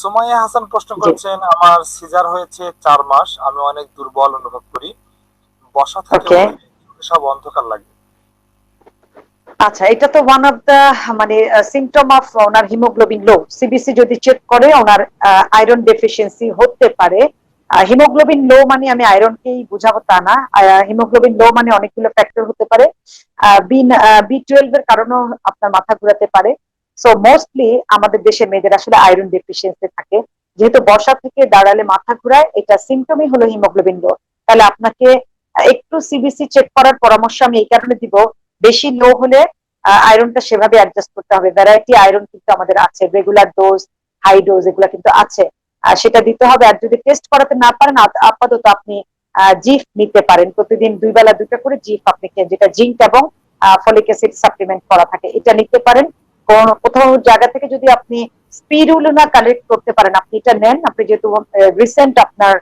সুমাইয়া হাসান প্রশ্ন করেছেন আমার সিজার হয়েছে চার মাস আমি অনেক দুর্বল অনুভব করি। বসা থেকে সব অন্ধকার লাগে। আচ্ছা এটা তো ওয়ান অফ দা মানে সিমটম অফ ওনার হিমোগ্লোবিন লো সিবিসি যদি চেক করে ওনার আয়রন ডেফিসিয়েন্সি হতে পারে। হিমোগ্লোবিন লো মানে আমি আয়রনকেই বুঝাবো তা না। হিমোগ্লোবিন লো মানে অনেকগুলো ফ্যাক্টর হতে পারে। বি বি টুয়েলভ এর কারণেও আপনার মাথা ঘুরাতে পারে। সো মোস্টলি আমাদের দেশে মেয়েদের আসলে আয়রন ডেফিসিয়েন্সি থাকে। যেহেতু বর্ষা থেকে দাঁড়ালে মাথা ঘুরায়, এটা সিমটমই হলো হিমোগ্লোবিন লো তাহলে আপনাকে একটু সিবিসি চেক করার পরামর্শ আমি এই কারণে দিব। বেশি লো হলে আয়রনটা সেভাবে অ্যাডজাস্ট করতে হবে। ভ্যারাইটি আয়রন কিন্তু আমাদের আছে। রেগুলার ডোজ হাই ডোজ এগুলো কিন্তু আছে। আর সেটা দিতে হবে। আর যদি টেস্ট করাতে না পারেন আপাতত আপনি জিফ নিতে পারেন। প্রতিদিন দুই বেলা দুটো করে জিফ আপনি যেটা জিঙ্ক এবং ফলিক অ্যাসিড সাপ্লিমেন্ট করা থাকে, এটা নিতে পারেন। কোথাও জায়গা থেকে যদি আপনি স্পিরুলিনা কালেক্ট করতে পারেন, আপনি এটা নেন। আপনি যেহেতু রিসেন্ট আপনার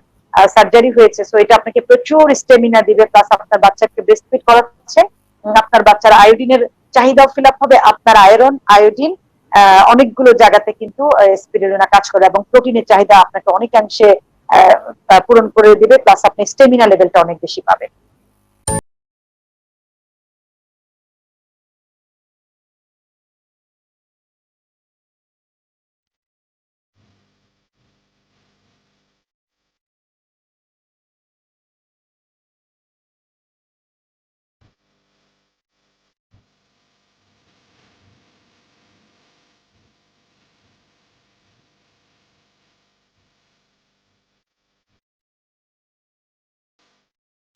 সার্জারি হয়েছে সো এটা আপনাকে প্রচুর স্টেমিনা দিবে প্লাস আপনার বাচ্চাকে ব্রেস্ট ফিড করাচ্ছে। আপনার বাচ্চার আয়োডিনের চাহিদাও ফিল আপ হবে, আপনার আয়রন আয়োডিন অনেকগুলো জায়গাতে কিন্তু স্পিরুলিনা কাজ করে। এবং প্রোটিনের চাহিদা আপনাকে অনেকাংশে পূরণ করে দিবে প্লাস আপনি স্টেমিনা লেভেলটা অনেক বেশি পাবেন।